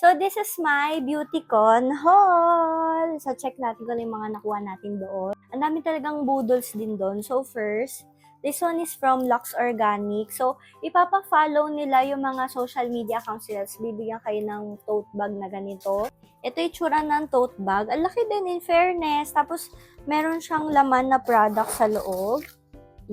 So, this is my Beautycon haul. So, check natin kung ano yung mga nakuha natin doon. Ang dami talagang boodles din doon. So, first, this one is from Lux Organic. So, ipapa-follow nila yung mga social media accounts nila. Bibigyan kayo ng tote bag na ganito. Ito yung tsura ng tote bag. Ang laki din in fairness. Tapos, meron siyang laman na product sa loob.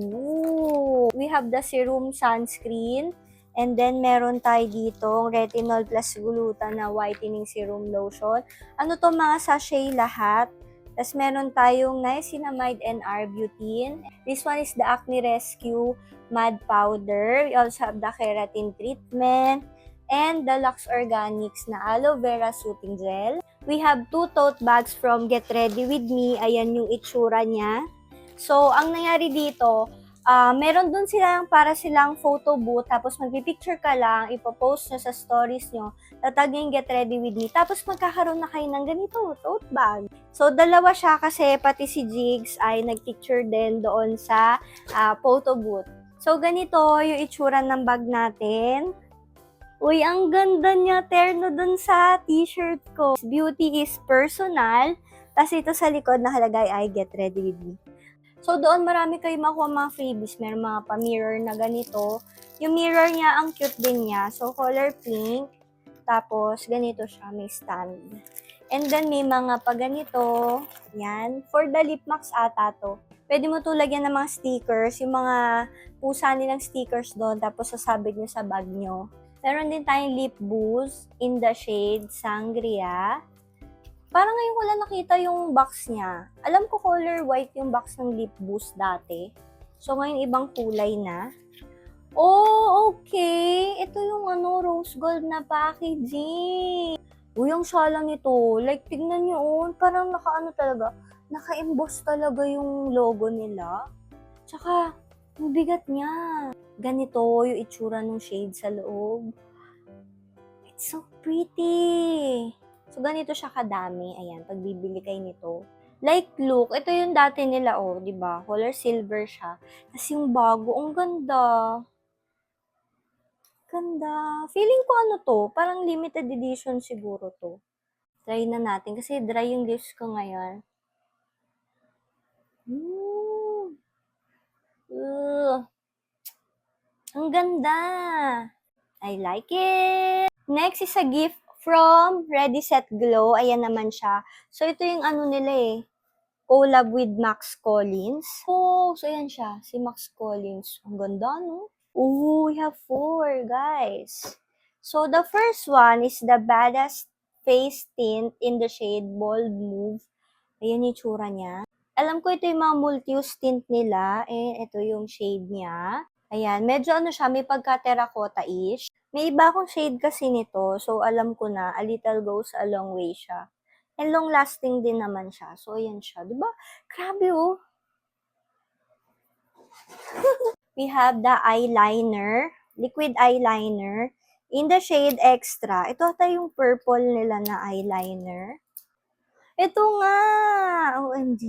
Ooh! We have the serum sunscreen. And then, meron tayo dito, retinol plus glutan na whitening serum lotion. Ano to mga sachet lahat. Tapos, meron tayong niacinamide and arbutin. This one is the Acne Rescue Mad Powder. We also have the keratin treatment. And the Lux Organics na aloe vera soothing gel. We have two tote bags from Get Ready With Me. Ayan yung itsura niya. So, ang nangyari dito, Ah, meron dun silang para silang photo booth, tapos magpipicture ka lang, ipopost nyo sa stories nyo, tatag nyo yung get ready with me, tapos magkakaroon na kayo ng ganito, tote bag. So, dalawa siya kasi pati si Jigs ay nagpicture din doon sa ah, photo booth. So, ganito yung itsura ng bag natin. Uy, ang ganda niya, terno dun sa t-shirt ko. Beauty is personal. Tapos ito sa likod nakalagay ay get ready with me. So, doon marami kayo makuha mga freebies. Meron mga pa-mirror na ganito. Yung mirror niya, ang cute din niya. So, color pink. Tapos, ganito siya. May stand. And then, may mga pa ganito. Yan. For the lip max ata to. Pwede mo tulagyan ng mga stickers. Yung mga pusa nilang stickers doon. Tapos, sasabit nyo sa bag nyo. Meron din tayong lip boost in the shade Sangria. Parang ngayon ko lang nakita yung box niya. Alam ko color white yung box ng lip boost dati. So ngayon ibang kulay na. Oh, okay. Ito yung ano, rose gold na packaging. Uy, ang sala nito. Like, tignan nyo, oh, parang naka-ano talaga, naka-emboss talaga yung logo nila. Tsaka, ang bigat niya. Ganito yung itsura ng shade sa loob. It's so pretty. So, ganito siya kadami. Ayan, pag bibili kayo nito. Like, look, ito yung dati nila, oh, di ba? Color silver siya. Tapos yung bago, ang ganda. Ganda. Feeling ko ano to, parang limited edition siguro to. Try na natin kasi dry yung lips ko ngayon. Mm. Ugh. Ang ganda. I like it. Next is a gift from Ready Set Glow. Ayan naman siya. So, ito yung ano nila eh. Collab with Max Collins. Oh, so yan siya. Si Max Collins. Ang ganda, no? Oh, we have four, guys. So, the first one is the Badass Face Tint in the shade Bold Move. Ayan yung tsura niya. Alam ko ito yung mga multi-use tint nila. Eh, ito yung shade niya. Ayan, medyo ano siya, may pagka-terracotta-ish. May iba akong shade kasi nito, so alam ko na, a little goes a long way siya. And long-lasting din naman siya. So, ayan siya. Ba? Grabe, oh. We have the eyeliner, liquid eyeliner, in the shade Extra. Ito ata yung purple nila na eyeliner. Ito nga! OMG.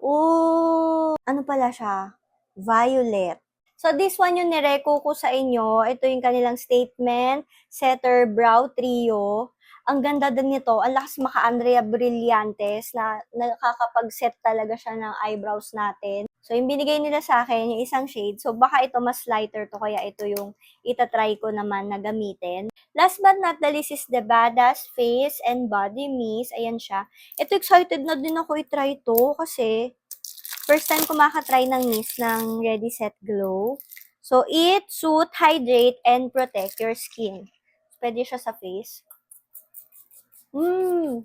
Oh! Ano pala siya? Violet. So, this one yung nireko ko sa inyo. Ito yung kanilang statement. Setter Brow Trio. Ang ganda din nito. Ang lakas maka Andrea Brillantes na nakakapag-set talaga siya ng eyebrows natin. So, yung binigay nila sa akin, yung isang shade. So, baka ito mas lighter to. Kaya ito yung itatry ko naman na gamitin. Last but not the least is the Badass Face and Body Mist. Ayan siya. Ito, excited na din ako i-try to kasi first time ko makatry ng mist ng Ready Set Glow. So, it, soothe, hydrate, and protect your skin. Pwede siya sa face. Mmm!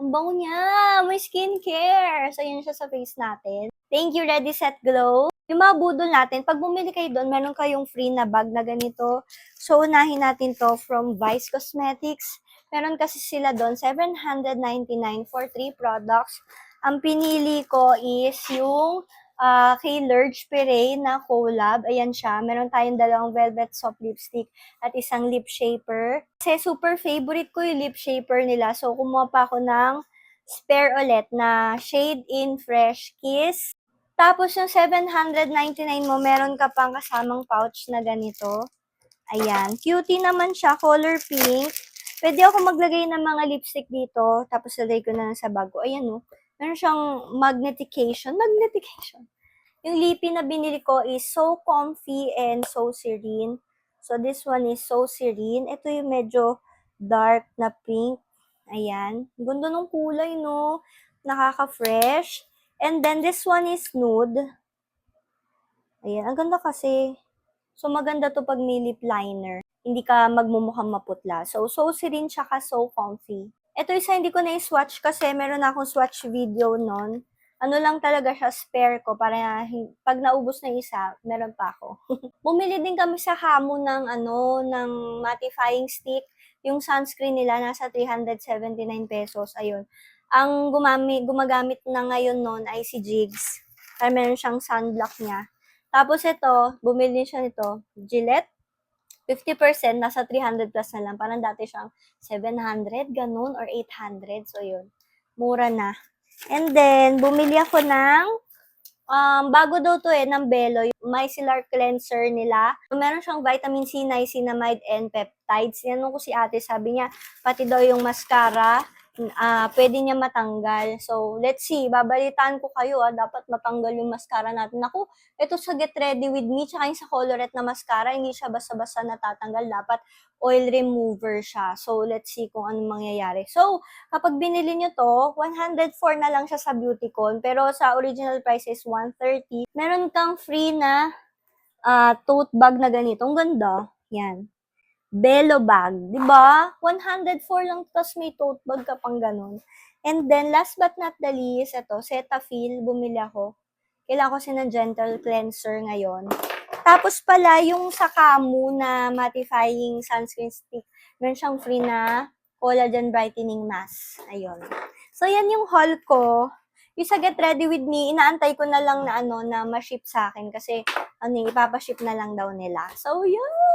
Ang bango niya! May skincare! So, yun siya sa face natin. Thank you, Ready Set Glow. Yung mga budol natin, pag bumili kayo doon, meron kayong free na bag na ganito. So, unahin natin to from Vice Cosmetics. Meron kasi sila doon, 799 for 3 products. Ang pinili ko is yung ah, kay Lurge Pere na collab. Ayan siya. Meron tayong dalawang velvet soft lipstick at isang lip shaper. Kasi super favorite ko yung lip shaper nila. So, kumuha pa ako ng spare ulit na Shade in Fresh Kiss. Tapos yung 799 mo, meron ka pang kasamang pouch na ganito. Ayan. Cutie naman siya, color pink. Pwede ako maglagay ng mga lipstick dito, tapos lagay ko na sa bag ko. Ayan, oh. Meron siyang magnetication. Magnetication. Yung lippy na binili ko is so comfy and so serene. So, this one is so serene. Ito yung medyo dark na pink. Ayan. Ganda ng kulay, no? Nakaka-fresh. And then, this one is nude. Ayan. Ang ganda kasi. So, maganda to pag may lip liner. Hindi ka magmumukhang maputla. So, so serene siya ka so comfy. Ito isa hindi ko na i-swatch kasi meron na akong swatch video nun. Ano lang talaga siya, spare ko para pag naubos na isa, meron pa ako. Bumili din kami sa Hamo ng ano, ng mattifying stick. Yung sunscreen nila nasa 379 pesos. Ayun. Ang gumamit, gumagamit na ngayon nun ay si Jigs. Kaya meron siyang sunblock niya. Tapos ito, bumili siya nito, Gillette. 50%, nasa 300 plus na lang. Parang dati siyang 700, ganun, or 800. So, yun. Mura na. And then, bumili ako ng, um, bago daw to eh, ng Belo, yung micellar cleanser nila. Meron siyang vitamin C, niacinamide, and peptides. Tinanong ko si ate, sabi niya, pati daw yung mascara, ah pwede niya matanggal. So, let's see, babalitaan ko kayo, ah, dapat matanggal yung mascara natin. Ako, ito sa Get Ready With Me, tsaka yung sa Colorette na mascara, hindi siya basta-basta natatanggal, dapat oil remover siya. So, let's see kung anong mangyayari. So, kapag binili nyo to, 104 na lang siya sa Beautycon, pero sa original price is 130. Meron kang free na ah, tote bag na ganito. Ang ganda. Yan. Belo bag. di ba? 104 lang, tapos may tote bag ka pang ganun. And then, last but not the least, ito, Cetaphil, bumili ako. Kailangan ko ng gentle cleanser ngayon. Tapos pala, yung sa Kamu na mattifying sunscreen stick, meron siyang free na collagen brightening mask. Ayun. So, yan yung haul ko. Yung sa Get Ready With Me, inaantay ko na lang na ano, na ma-ship sa akin kasi ano, yung ipapaship na lang daw nila. So, yun!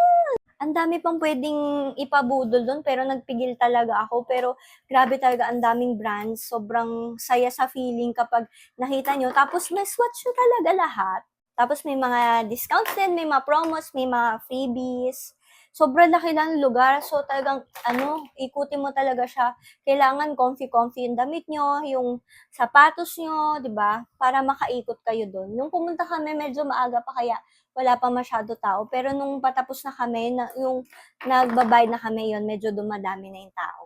Ang dami pang pwedeng ipabudol doon, pero nagpigil talaga ako. Pero grabe talaga, ang daming brands. Sobrang saya sa feeling kapag nakita nyo. Tapos may swatch nyo talaga lahat. Tapos may mga discounts din, may mga promos, may mga freebies. Sobrang laki lang ng lugar. So talagang, ano, ikutin mo talaga siya. Kailangan comfy-comfy yung damit nyo, yung sapatos nyo, di ba? Para makaikot kayo doon. Nung pumunta kami, medyo maaga pa kaya wala pa masyado tao. Pero nung patapos na kami, na, yung nagbabayad na kami yon medyo dumadami na yung tao.